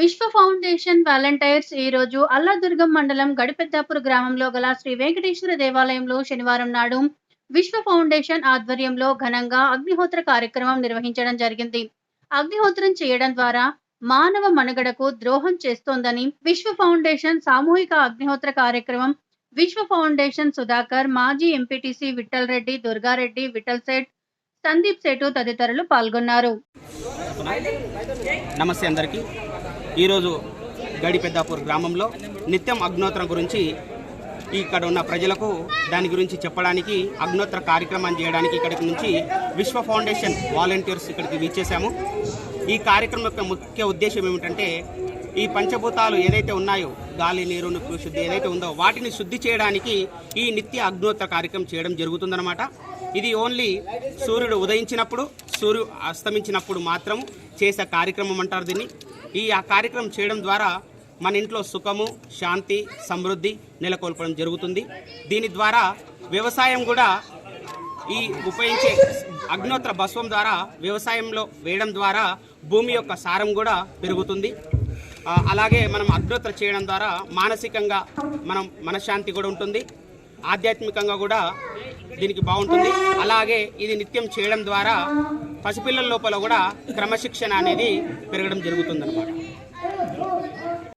విశ్వ foundation volunteers ఈ రోజు అల్లాదుర్గం మండలం గడిపెద్దాపూర్ గ్రామంలో గల శ్రీ వెంకటేశ్వర దేవాలయంలో శనివారం నాడు విశ్వ ఫౌండేషన్ ఆధ్వర్యంలో ఘనంగా అగ్నిహోత్ర కార్యక్రమం నిర్వహించడం జరిగింది. అగ్నిహోత్రం చేయడం ద్వారా మానవ మనుగడకు ద్రోహం చేస్తోందని విశ్వ ఫౌండేషన్ సామూహిక అగ్నిహోత్ర కార్యక్రమం విశ్వ ఫౌండేషన్ సుధాకర్ మాజీ ఎంపీటీసీ విఠల్ రెడ్డి దుర్గారెడ్డి విఠల్ సేట్ సందీప్ సేటు తదితరులు పాల్గొన్నారు. నమస్తే అందరికీ. ఈరోజు గడిపెద్దాపూర్ గ్రామంలో నిత్యం అగ్నోత్రం గురించి ఇక్కడ ఉన్న ప్రజలకు దాని గురించి చెప్పడానికి అగ్నోత్ర కార్యక్రమాన్ని చేయడానికి ఇక్కడికి నుంచి విశ్వ ఫౌండేషన్ వాలంటీర్స్ ఇక్కడికి విచ్చేసాము ఈ కార్యక్రమం యొక్క ముఖ్య ఉద్దేశం ఏమిటంటే ఈ పంచభూతాలు ఏదైతే ఉన్నాయో గాలి నీరు నిప్పు శుద్ధి ఏదైతే ఉందో వాటిని శుద్ధి చేయడానికి ఈ నిత్య అగ్నోత్ర కార్యక్రమం చేయడం జరుగుతుందన్నమాట. ఇది ఓన్లీ సూర్యుడు ఉదయించినప్పుడు సూర్యు అస్తమించినప్పుడు మాత్రం చేసే కార్యక్రమం అంటారు దీన్ని. ఈ ఆ కార్యక్రమం చేయడం ద్వారా మన ఇంట్లో సుఖము శాంతి సమృద్ధి నెలకొల్పడం జరుగుతుంది. దీని ద్వారా వ్యవసాయం కూడా ఈ ఉపయోగించే అగ్నోత్ర భస్వం ద్వారా వ్యవసాయంలో వేయడం ద్వారా భూమి యొక్క సారం కూడా పెరుగుతుంది. అలాగే మనం అగ్నోత్ర చేయడం ద్వారా మానసికంగా మనం మనశ్శాంతి కూడా ఉంటుంది. ఆధ్యాత్మికంగా కూడా దీనికి బాగుంటుంది. అలాగే ఇది నిత్యం చేయడం ద్వారా పసిపిల్లల లోపల కూడా క్రమశిక్షణ అనేది పెరగడం జరుగుతుందన్నమాట.